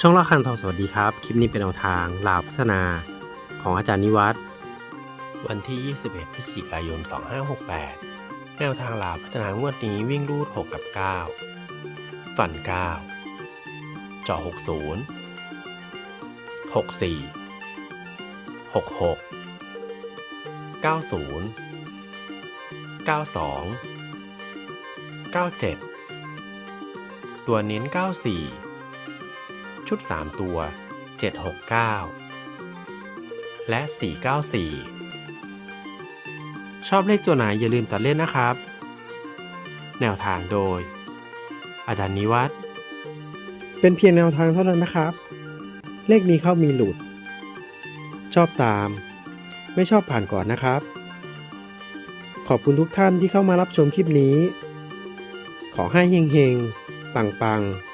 ช่องละคันทองสวัสดีครับ คลิปนี้เป็นแนวทางลาวพัฒนาของอาจารย์นิวัฒน์วันที่ 21 พฤศจิกายน 2568 แนวทางลาวพัฒนางวดนี้วิ่งรูด 6 กับ 9 ฝัน 9จาะ60 64 66 90 92 97 ตัวเน้น 94 ชุด 3 ตัว 769 และ 494 ชอบเลขตัวไหนอย่าลืมตัดเล่นนะครับ แนวทางโดย อาจารย์นิวัฒน์เป็นเพียงแนวทางเท่านั้นนะครับ เลขมีเข้ามีหลุด ชอบตาม ไม่ชอบผ่านก่อนนะครับ ขอบคุณทุกท่านที่เข้ามารับชมคลิปนี้ ขอให้เฮงๆ ปังๆ